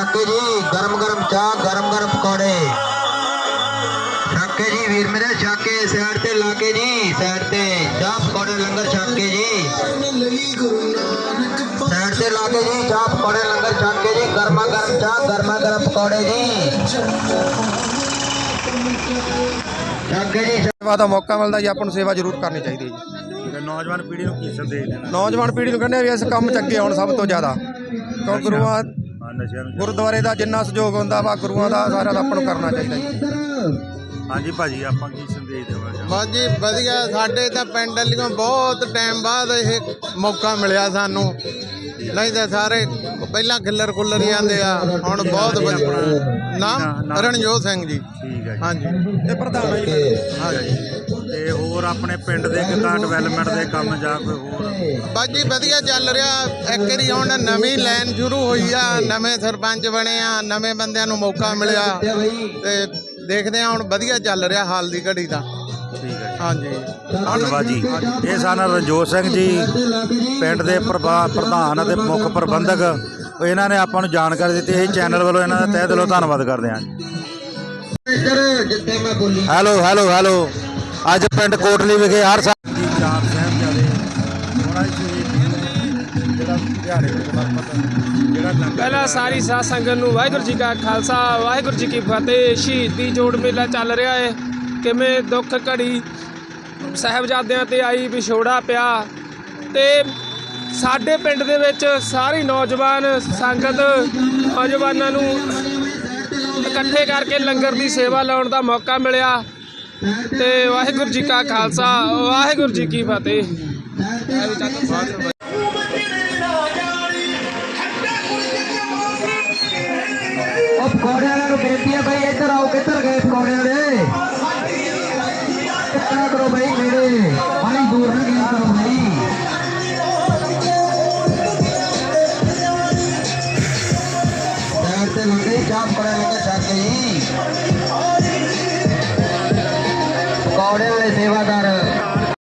ਛੱਕ ਕੇ ਜੀ ਗਰਮ ਗਰਮ ਚਾਹ ਗਰਮ ਗਰਮ ਪਕੌੜੇ। ਛੱਕ ਕੇ ਜੀ ਵੀਰ ਮੇਰੇ ਛੱਕ ਕੇ ਸਾਈਡ ਤੇ ਲਾ ਕੇ ਜੀ ਸਾਈਡ ਤੇ ਚਾਹ ਪਕੌੜੇ ਲੰਗਰ ਛੱਕ ਕੇ ਜੀ। ਸਾਈਡ ਤੇ ਲਾ ਕੇ ਜੀ ਚਾਹ ਪਕੌੜੇ ਲੰਗਰ ਛੱਕ ਕੇ ਜੀ ਗਰਮਾ ਗਰਮ ਚਾਹ ਗਰਮਾ ਗਰਮ ਪਕੌੜੇ ਜੀ। ਛੱਕ ਕੇ ਜੀ ਸੇਵਾ ਦਾ ਮੌਕਾ ਮਿਲਦਾ ਜੀ ਆਪਾਂ ਨੂੰ ਸੇਵਾ ਜ਼ਰੂਰ ਕਰਨੀ ਚਾਹੀਦੀ ਹੈ ਜੀ। ਨੌਜਵਾਨ ਪੀੜ੍ਹੀ ਨੂੰ ਕੀ ਸੰਦੇਸ਼ ਦੇਣਾ? ਨੌਜਵਾਨ ਪੀੜ੍ਹੀ ਨੂੰ ਕਹਿੰਦੇ ਆ ਵੀ ਇਸ ਕੰਮ 'ਚ ਅੱਗੇ ਆਉਣ ਸਭ ਤੋਂ ਜ਼ਿਆਦਾ। ਕਿਉਂ ਗੁਰੂਆਂ ਨਸ਼ਿਆਂ ਨੂੰ ਗੁਰਦੁਆਰੇ ਦਾ ਜਿੰਨਾ ਸਹਿਯੋਗ ਹੁੰਦਾ ਵਾ ਗੁਰੂਆਂ ਦਾ ਸਾਰਾ ਆਪਾਂ ਨੂੰ ਕਰਨਾ ਚਾਹੀਦਾ ਜੀ। ਹਾਂਜੀ ਭਾਜੀ ਆਪਾਂ ਕੀ ਸੰਦੇਸ਼ ਦੇਵਾਂਗੇ ਬਸ ਜੀ ਵਧੀਆ। ਸਾਡੇ ਤਾਂ ਪਿੰਡ ਵਾਲੀਆਂ ਬਹੁਤ ਟਾਈਮ ਬਾਅਦ ਇਹ ਮੌਕਾ ਮਿਲਿਆ ਸਾਨੂੰ। ਨਹੀਂ ਤਾਂ ਸਾਰੇ ਪਹਿਲਾਂ ਖਿੱਲਰ ਕੁੱਲਰ ਹੀ ਆਂਦੇ ਆ ਹੁਣ ਬਹੁਤ ਵਧੀਆ। ਨਾਮ ਰਣਜੋਤ ਸਿੰਘ ਜੀ। ਠੀਕ ਹੈ ਜੀ। ਹਾਂਜੀ। ਇਹ ਪ੍ਰਧਾਨ ਹੈ ਜੀ। ਹਾਂਜੀ ਤੇ ਹੋਰ ਆਪਣੇ ਪਿੰਡ ਦੇ ਕਿੱਦਾਂ ਡਿਵੈਲਪਮੈਂਟ ਦੇ ਕੰਮ ਜਾਂ ਕੋਈ ਹੋਰ? ਬਸ ਜੀ ਵਧੀਆ ਚੱਲ ਰਿਹਾ। ਇੱਕ ਵਾਰੀ ਹੁਣ ਨਵੀਂ ਲਾਈਨ ਸ਼ੁਰੂ ਹੋਈ ਆ ਨਵੇਂ ਸਰਪੰਚ ਬਣੇ ਆ ਨਵੇਂ ਬੰਦਿਆਂ ਨੂੰ ਮੌਕਾ ਮਿਲਿਆ। ਤੇ ਦੇਖਦੇ ਆ ਹੁਣ ਵਧੀਆ ਚੱਲ ਰਿਹਾ ਹਾਲ ਦੀ ਘੜੀ ਦਾ। ਠੀਕ ਹੈ ਹਾਂਜੀ। ਧੰਨਵਾਦ ਜੀ। ਇਹ ਸਨ ਰਣਜੋਤ ਸਿੰਘ ਜੀ ਪਿੰਡ ਦੇ ਪ੍ਰਭਾ- ਪ੍ਰਧਾਨ ਅਤੇ ਮੁੱਖ ਪ੍ਰਬੰਧਕ। ਇਹਨਾਂ ਨੇ ਆਪਾਂ ਨੂੰ ਜਾਣਕਾਰੀ ਦਿੱਤੀ ਇਹ ਚੈਨਲ ਵੱਲੋਂ ਇਹਨਾਂ ਦਾ ਤਹਿ ਦਿਲੋਂ ਧੰਨਵਾਦ ਕਰਦੇ ਹਾਂ ਇੱਧਰ ਜਿੱਥੇ ਮੈਂ ਬੋਲੀ। Hello hello hello. ਅੱਜ ਪਿੰਡ ਕੋਟਲੀ ਵਿਖੇ ਹਰ ਸਾਲ ਦੇ ਜਿਹੜਾ ਲੰਗਰ ਪਹਿਲਾਂ ਸਾਰੀ ਸਾਧ ਸੰਗਤ ਨੂੰ ਵਾਹਿਗੁਰੂ ਜੀ ਕਾ ਖਾਲਸਾ ਵਾਹਿਗੁਰੂ ਜੀ ਕੀ ਫਤਿਹ। ਸ਼ਹੀਦੀ ਜੋੜ ਮੇਲਾ ਚੱਲ ਰਿਹਾ ਹੈ ਕਿਵੇਂ ਦੁੱਖ ਘੜੀ ਸਾਹਿਬਜ਼ਾਦਿਆਂ ਤੇ ਆਈ ਵਿਛੋੜਾ ਪਿਆ। ਤੇ ਸਾਡੇ ਪਿੰਡ ਦੇ ਵਿੱਚ ਸਾਰੀ ਨੌਜਵਾਨ ਸੰਗਤ ਨੌਜਵਾਨਾਂ ਨੂੰ ਇਕੱਠੇ ਕਰਕੇ ਲੰਗਰ ਦੀ ਸੇਵਾ ਲਾਉਣ ਦਾ ਮੌਕਾ ਮਿਲਿਆ। ਤੇ ਵਾਹਿਗੁਰੂ ਜੀ ਕਾ ਖਾਲਸਾ ਵਾਹਿਗੁਰੂ ਜੀ ਕੀ ਫਤਿਹ। ਉਹ ਨੂੰ ਬੇਨਤੀ ਹੈ ਭਾਈ ਇੱਧਰ ਆਓ, ਕਿੱਧਰ ਗਏ ਪਕੌੜੇ ਵਾਲੇ ਕਿੱਧਰ ਕਰੋ ਭਾਈ ਨੇੜੇ ਭਾਈ ਦੂਰ ਨਾ ਗਿਆ ਕਰੋ ਭਾਈ ਤੇ ਲੱਗੇ ਚਾਹ ਪਕੌੜੇ ਲੈ ਕੇ ਛੱਕ